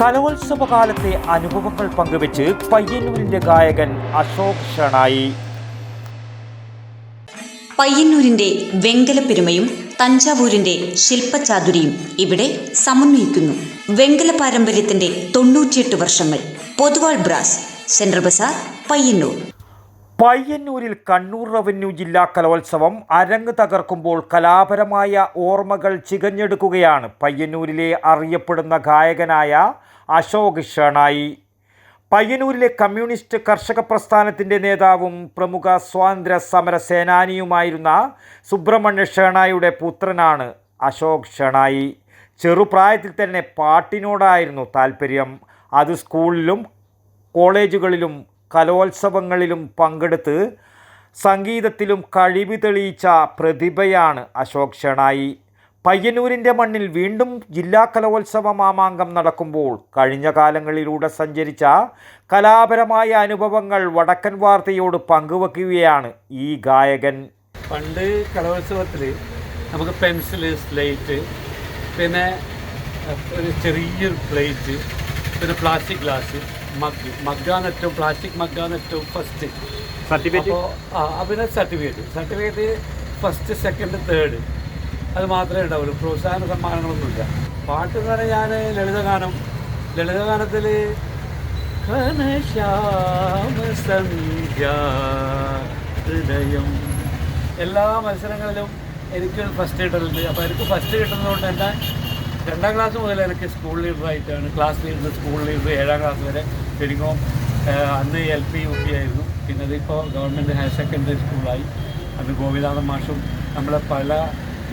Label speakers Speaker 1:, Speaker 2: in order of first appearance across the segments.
Speaker 1: കലോത്സവ കാലത്തെ അനുഭവങ്ങൾ പങ്കുവെച്ച് പയ്യന്നൂരിന്റെ ഗായകൻ അശോക് ഷണായി
Speaker 2: പയ്യന്നൂരിന്റെ വെങ്കലപ്പെരുമയും തഞ്ചാവൂരിന്റെ ശില്പചാതുരിയും ഇവിടെ സമന്വയിക്കുന്നു. വെങ്കല പാരമ്പര്യത്തിന്റെ തൊണ്ണൂറ്റിയെട്ട് വർഷങ്ങൾ. Poduval brass central Bazaar Payyanur.
Speaker 1: പയ്യന്നൂരിൽ കണ്ണൂർ റവന്യൂ ജില്ലാ കലോത്സവം അരങ്ങ് തകർക്കുമ്പോൾ കലാപരമായ ഓർമ്മകൾ ചികഞ്ഞെടുക്കുകയാണ് പയ്യന്നൂരിലെ അറിയപ്പെടുന്ന ഗായകനായ അശോക് ഷണായി. പയ്യന്നൂരിലെ കമ്മ്യൂണിസ്റ്റ് കർഷക പ്രസ്ഥാനത്തിന്റെ നേതാവും പ്രമുഖ സ്വാതന്ത്ര്യ സമര സേനാനിയുമായിരുന്ന സുബ്രഹ്മണ്യ ഷേണായിയുടെ പുത്രനാണ് അശോക് ഷണായി. ചെറുപ്രായത്തിൽ തന്നെ പാട്ടിനോടായിരുന്നു താല്പര്യം അത് സ്കൂളിലും കോളേജുകളിലും കലോത്സവങ്ങളിലും പങ്കെടുത്ത് സംഗീതത്തിലും കഴിവ് തെളിയിച്ച പ്രതിഭയാണ് അശോക് ഷണായി. പയ്യന്നൂരിന്റെ മണ്ണിൽ വീണ്ടും ജില്ലാ കലോത്സവ മാമാങ്കം നടക്കുമ്പോൾ കഴിഞ്ഞ കാലങ്ങളിലൂടെ സഞ്ചരിച്ച കലാപരമായ അനുഭവങ്ങൾ വടക്കൻ വാർത്തയോട് പങ്കുവെക്കുകയാണ് ഈ ഗായകൻ.
Speaker 3: പണ്ട് കലോത്സവത്തിൽ നമുക്ക് പെൻസിൽ സ്ലേറ്റ് പിന്നെ ഒരു ചെറിയൊരു പ്ലേറ്റ് പിന്നെ പ്ലാസ്റ്റിക് ഗ്ലാസ് മഗ് മഗ്ഗാണ് പ്ലാസ്റ്റിക് മഗ്ഗാനറ്റും ഫസ്റ്റ്
Speaker 1: സർട്ടിഫിക്കറ്റ്
Speaker 3: അപ്പോൾ ആ പിന്നെ certificate certificate first second third അത് മാത്രമേ ഉണ്ടാവുള്ളൂ. പ്രോത്സാഹന സമ്മാനങ്ങളൊന്നുമില്ല. പാട്ട് എന്ന് പറഞ്ഞാൽ ഞാൻ ലളിതഗാനം. ലളിതഗാനത്തിൽ ഹൃദയം എല്ലാ മത്സരങ്ങളിലും എനിക്ക് ഫസ്റ്റ് കിട്ടലുണ്ട്. അപ്പോൾ എനിക്ക് ഫസ്റ്റ് കിട്ടുന്നതുകൊണ്ട് തന്നെ രണ്ടാം ക്ലാസ് മുതൽ എനിക്ക് സ്കൂൾ ലീഡറായിട്ടാണ് ക്ലാസ് ലീഡർ സ്കൂൾ ലീഡർ ഏഴാം ക്ലാസ് വരെ ശരിക്കും അന്ന് എൽ പി യു പി ആയിരുന്നു. പിന്നെ അതിപ്പോൾ ഗവൺമെന്റ് ഹയർ സെക്കൻഡറി സ്കൂളായി അന്ന് ഗോപിനാഥൻ മാഷും നമ്മളെ പല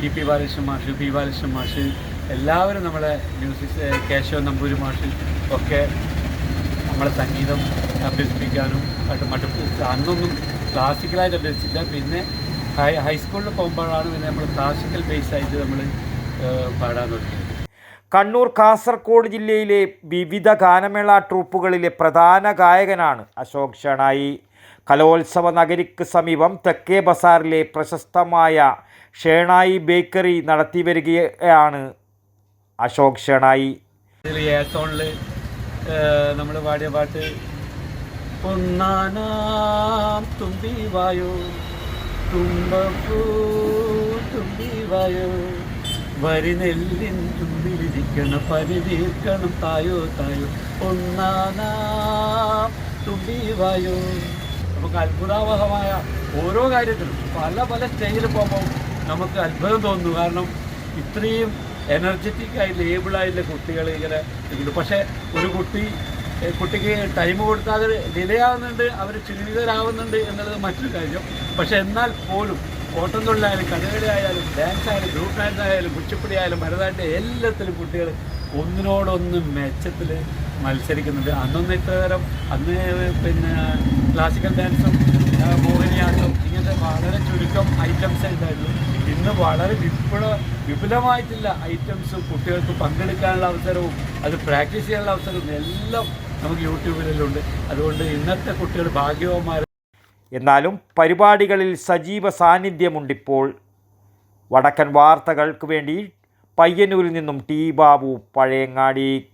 Speaker 3: ഇ പി ബാലകൃഷ്ണൻ മാഷ് പി ബാലകൃഷ്ണൻ മാഷ് എല്ലാവരും നമ്മളെ മ്യൂസിക് കേശവ നമ്പൂരി മാഷ് ഒക്കെ നമ്മളെ സംഗീതം അഭ്യസിപ്പിക്കാനും മറ്റു മറ്റു അന്നൊന്നും ക്ലാസിക്കലായിട്ട് അഭ്യസിച്ചില്ല. പിന്നെ ഹൈ ഹൈസ്കൂളിൽ പോകുമ്പോഴാണ് പിന്നെ നമ്മൾ ക്ലാസിക്കൽ ബേസ് ആയിട്ട് നമ്മൾ പാടാൻ തുടങ്ങിയത്.
Speaker 1: കണ്ണൂർ കാസർഗോഡ് ജില്ലയിലെ വിവിധ ഗാനമേള ട്രൂപ്പുകളിലെ പ്രധാന ഗായകനാണ് അശോക് ഷണായി കലോത്സവ നഗരിക്ക് സമീപം തെക്കേ ബസാറിലെ പ്രശസ്തമായ ഷേണായി ബേക്കറി നടത്തി വരികയാണ് അശോക് ഷണായി
Speaker 3: നമ്മൾ പാടിയ പാട്ട് തുമ്പി വായോ തുമ്പൂ തുമ്പി വായോ വരി നെല്ലിൻ തുമ്പിലിരിക്കണം പരിതീർക്കണം തായോ തായോ. ഒന്നാനാം നമുക്ക് അത്ഭുതാവഹമായ ഓരോ കാര്യത്തിലും പല പല സ്റ്റേജിൽ പോകുമ്പോൾ നമുക്ക് അത്ഭുതം തോന്നുന്നു. കാരണം ഇത്രയും എനർജറ്റിക് ആയി ലേബിളായിട്ടുള്ള കുട്ടികൾ ഇങ്ങനെ ഉണ്ട് പക്ഷേ ഒരു കുട്ടി കുട്ടിക്ക് ടൈം കൊടുത്താൽ ഡിലേ ആവുന്നുണ്ട് അവർ ക്ഷീണിതരാകുന്നുണ്ട് എന്നുള്ളത് മറ്റൊരു കാര്യം. പക്ഷേ എന്നാൽ പോലും ഓട്ടം തൊഴിലായാലും കഥകളി ആയാലും ഡാൻസ് ആയാലും ഗ്രൂപ്പ് ഡാൻസ് ആയാലും കുച്ചിപ്പുടി ആയാലും ഭരതനാട്യം എല്ലാത്തിലും കുട്ടികൾ ഒന്നിനോടൊന്ന് മെച്ചത്തിൽ മത്സരിക്കുന്നുണ്ട്. അന്നൊന്ന് ഇത്ര തരം അന്ന് പിന്നെ ക്ലാസിക്കൽ ഡാൻസും മോഹിനിയാട്ടം ഇങ്ങനത്തെ വളരെ ചുരുക്കം ഐറ്റംസ് ഉണ്ടായിരുന്നു ഇന്ന് വളരെ വിപുല വിപുലമായിട്ടുള്ള ഐറ്റംസും കുട്ടികൾക്ക് പങ്കെടുക്കാനുള്ള അവസരവും അത് പ്രാക്ടീസ് ചെയ്യാനുള്ള അവസരവും എല്ലാം നമുക്ക് യൂട്യൂബിലെല്ലാം ഉണ്ട് അതുകൊണ്ട് ഇന്നത്തെ കുട്ടികൾ ഭാഗ്യവന്മാർ
Speaker 1: എന്നാലും പരിപാടികളിൽ സജീവ സാന്നിധ്യമുണ്ടിപ്പോൾ. വടക്കൻ വാർത്തകൾക്ക് വേണ്ടി പയ്യന്നൂരിൽ നിന്നും ടി ബാബു പഴയങ്ങാടി.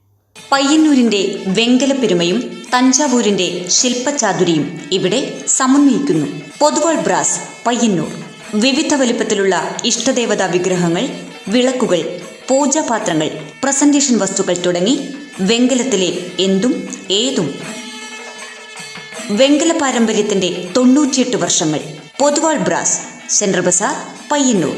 Speaker 2: പയ്യന്നൂരിന്റെ വെങ്കലപ്പെരുമയും തഞ്ചാവൂരിന്റെ ശില്പചാതുരിയും ഇവിടെ സമന്വയിക്കുന്നു. പൊതുവാൾ ബ്രാസ് പയ്യന്നൂർ. വിവിധ വലിപ്പത്തിലുള്ള ഇഷ്ടദേവതാ വിഗ്രഹങ്ങൾ വിളക്കുകൾ പൂജാപാത്രങ്ങൾ പ്രസന്റേഷൻ വസ്തുക്കൾ തുടങ്ങി വെങ്കലത്തിലെ എന്തും ഏതും വെങ്കല പാരമ്പര്യത്തിന്റെ തൊണ്ണൂറ്റിയെട്ട് വർഷങ്ങൾ. Poduval brass central Bazaar Payyanur.